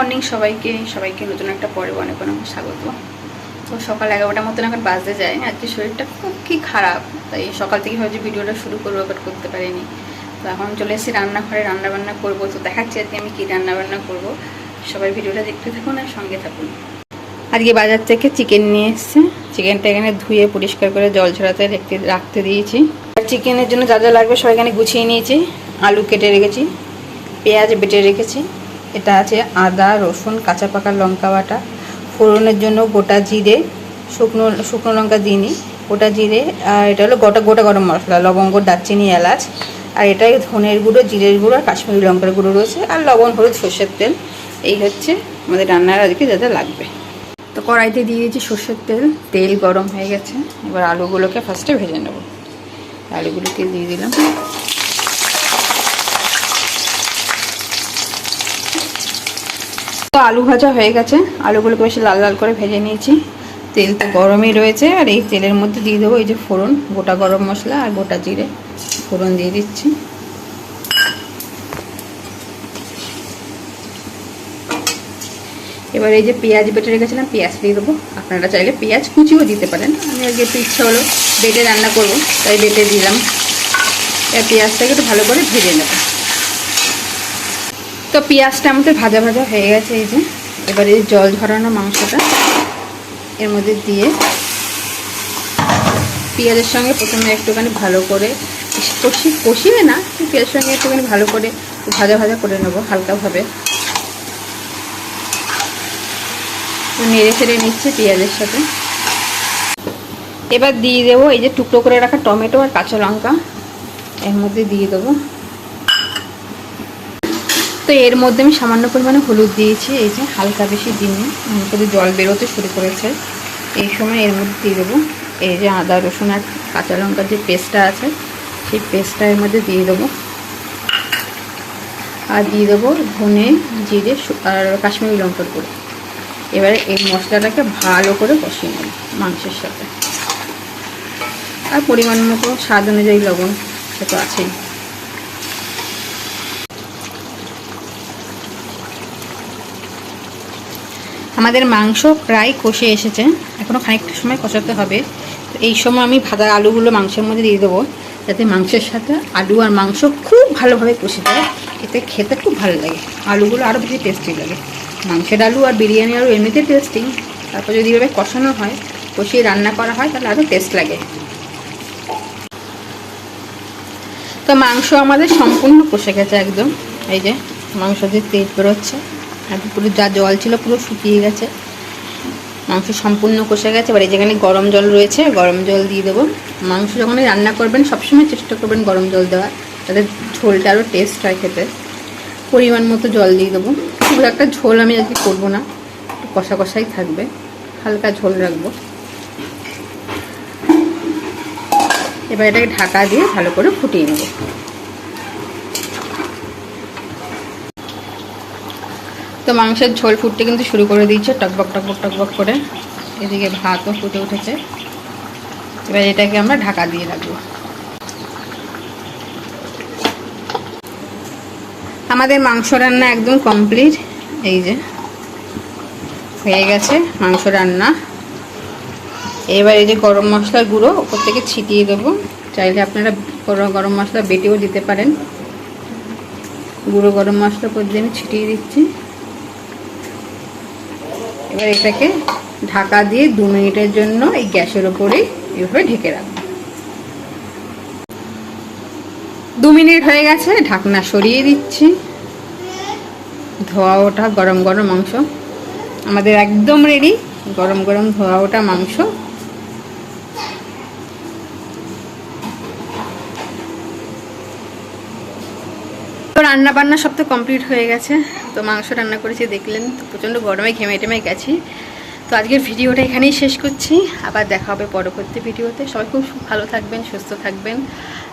Morning সবাইকে সবাইকে নতুন একটা পরে অনেক অনেক স্বাগত। তো সকাল এগারোটার মতন এখন বাজতে যায়। আজকে শরীরটা খুব কি খারাপ, তাই সকাল থেকে হয়তো ভিডিওটা শুরু করব বাট করতে পারিনি। তো এখন চলে এসেছি রান্নাঘরে রান্না বান্না করব। তো দেখাচ্ছি আজকে আমি কী রান্না বান্না করব। সবাই ভিডিওটা দেখতে থাকুন আর সঙ্গে থাকুন। আজকে বাজার থেকে চিকেন নিয়ে এসছে। চিকেনটা এখানে ধুয়ে পরিষ্কার করে জল ছড়াতে রেখে, রাখতে দিয়েছি। আর চিকেনের জন্য যা যা লাগবে সব এখানে গুছিয়ে নিয়েছি। আলু কেটে রেখেছি, পেঁয়াজ বেটে রেখেছি। এটা আছে আদা, রসুন, কাঁচা পাকা লঙ্কা বাটা। ফোড়নের জন্য গোটা জিরে, শুকনো শুকনো লঙ্কা দিইনি গোটা জিরে, আর এটা হলো গোটা গোটা গরম মশলা, লবঙ্গ, দারচিনি, এলাচ। আর এটাই ধনের গুঁড়ো, জিরের গুঁড়ো, আর কাশ্মীরি লঙ্কার গুঁড়ো রয়েছে, আর লবণ, হলুদ, সর্ষের তেল। এই হচ্ছে আমাদের রান্নার আজকে যা যা লাগবে। তো কড়াইতে দিয়ে দিয়েছি সর্ষের তেল। তেল গরম হয়ে গেছে। এবার আলুগুলোকে ফার্স্টে ভেজে নেব। আলুগুলোকে দিয়ে দিলাম। আলু ভাজা হয়ে গেছে। আলুগুলোকে বেশি লাল লাল করে ভেজে নিয়েছি। তেল তো গরমই রয়েছে, আর এই তেলের মধ্যে দিয়ে দেবো এই যে ফোড়ন, গোটা গরম মশলা আর গোটা জিরে। ফোড়ন দিয়ে দিচ্ছি। এবার এই যে পেঁয়াজ বেটে রেখেছিলাম, পেঁয়াজ দিয়ে দেবো। আপনারা চাইলে পেঁয়াজ কুচিও দিতে পারেন। আমি আজকে একটু ইচ্ছা হলো বেটে রান্না করব, তাই বেটে দিলাম। এবার পেঁয়াজটাকে একটু ভালো করে ভেজে নেব। তো পেঁয়াজটা আমাদের ভাজা ভাজা হয়ে গেছে এই যে। এবারে জল ঝরানো মাংসটা এর মধ্যে দিয়ে পেঁয়াজের সঙ্গে প্রথমে একটুখানি ভালো করে কষি কষিয়ে না পেঁয়াজের সঙ্গে একটুখানি ভালো করে ভাজা ভাজা করে নেব হালকাভাবে। নেড়ে ফেড়ে নিচ্ছে পেঁয়াজের সাথে। এবার দিয়ে দেবো এই যে টুকরো করে রাখা টমেটো আর কাঁচা লঙ্কা। এর মধ্যে দিয়ে দেবো। তো এর মধ্যে আমি সামান্য পরিমাণে হলুদ দিয়েছি, এই যে হালকা বেশি দিনে করে জল বেরোতে শুরু করেছে। এই সময় এর মধ্যে দিয়ে দেবো এই যে আদা, রসুন আর কাঁচা লঙ্কার যে পেস্টটা আছে, সেই পেস্টটা এর মধ্যে দিয়ে দেবো। আর দিয়ে দেবো ধনে, জিরে আর কাশ্মীরি লঙ্কার করে এবারে এই মশলাটাকে ভালো করে কষিয়ে নেব মাংসের সাথে। আর পরিমাণ মতো স্বাদ অনুযায়ী লবণ সে তো আছেই। আমাদের মাংস প্রায় কষে এসেছে। এখনও খানিকটা সময় কষাতে হবে। তো এই সময় আমি ভাজা আলুগুলো মাংসের মধ্যে দিয়ে দেবো, যাতে মাংসের সাথে আলু আর মাংস খুব ভালোভাবে কষে যায়। এতে খেতে খুব ভালো লাগে। আলুগুলো আরও বেশি টেস্টি লাগে। মাংসের আলু আর বিরিয়ানি আলু এমনিতে টেস্টিং তারপর যদি এভাবে কষানো হয়, কষিয়ে রান্না করা হয়, তাহলে আরও টেস্ট লাগে। তো মাংস আমাদের সম্পূর্ণ কষে গেছে একদম। এই যে মাংস দিয়ে তেল বেরোচ্ছে। আর পুরো যা জল ছিল পুরো শুকিয়ে গেছে। মাংস সম্পূর্ণ কষে গেছে। এবার এই যেখানে গরম জল রয়েছে, গরম জল দিয়ে দেবো। মাংস যখনই রান্না করবেন, সবসময় চেষ্টা করবেন গরম জল দেওয়ার। তাতে ঝোলটা আরও টেস্ট হয় খেতে। পরিমাণ মতো জল দিয়ে দেবো। খুব একটা ঝোল আমি আজকে করব না। একটু কষা কষাই থাকবে। হালকা ঝোল রাখব। এবার এটাকে ঢাকা দিয়ে ভালো করে ফুটিয়ে নেব। তো মাংসের ঝোল ফুটতে কিন্তু শুরু করে দিয়েছে, টকবক টকবক টকবক করে। এদিকে ভাতও ফুটে উঠেছে। এবার এটাকে আমরা ঢাকা দিয়ে রাখব। আমাদের মাংস রান্না একদম কমপ্লিট। এই যে, হয়ে গেছে মাংস রান্না। এবার এই যে গরম মশলার গুঁড়ো, ওপর থেকে ছিটিয়ে দেবো। চাইলে আপনারা গরম মশলা বেটেও দিতে পারেন। গুঁড়ো গরম মশলা উপর দিয়ে আমি ছিটিয়ে দিচ্ছি। এবার এটাকে ঢাকা দিয়ে দু মিনিটের জন্য এই গ্যাসের ওপরেই এভাবে ঢেকে রাখব। দু মিনিট হয়ে গেছে, ঢাকনা সরিয়ে দিচ্ছি। ধোয়া ওঠা গরম গরম মাংস। আমাদের একদম রেডি গরম গরম ধোয়া ওঠা মাংস। রান্না বান্না সব তো কমপ্লিট হয়ে গেছে। তো মাংস রান্না করেছি, দেখলেন তো প্রচণ্ড গরমে ঘেমে টেমে গেছি। তো আজকের ভিডিওটা এখানেই শেষ করছি। আবার দেখা হবে পরবর্তী ভিডিওতে। সবাই খুব ভালো থাকবেন, সুস্থ থাকবেন।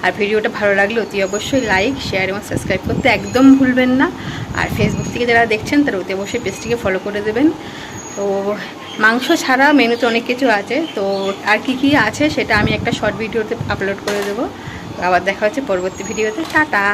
আর ভিডিওটা ভালো লাগলে অতি অবশ্যই লাইক শেয়ার এবং সাবস্ক্রাইব করতে একদম ভুলবেন না। আর ফেসবুক থেকে যারা দেখছেন, তারা অতি অবশ্যই পেজটিকে ফলো করে দেবেন। তো মাংস ছাড়া মেনুতে অনেক কিছু আছে। তো আর কি কি আছে সেটা আমি একটা শর্ট ভিডিওতে আপলোড করে দেবো। আবার দেখা হচ্ছে পরবর্তী ভিডিওতে। টাটা!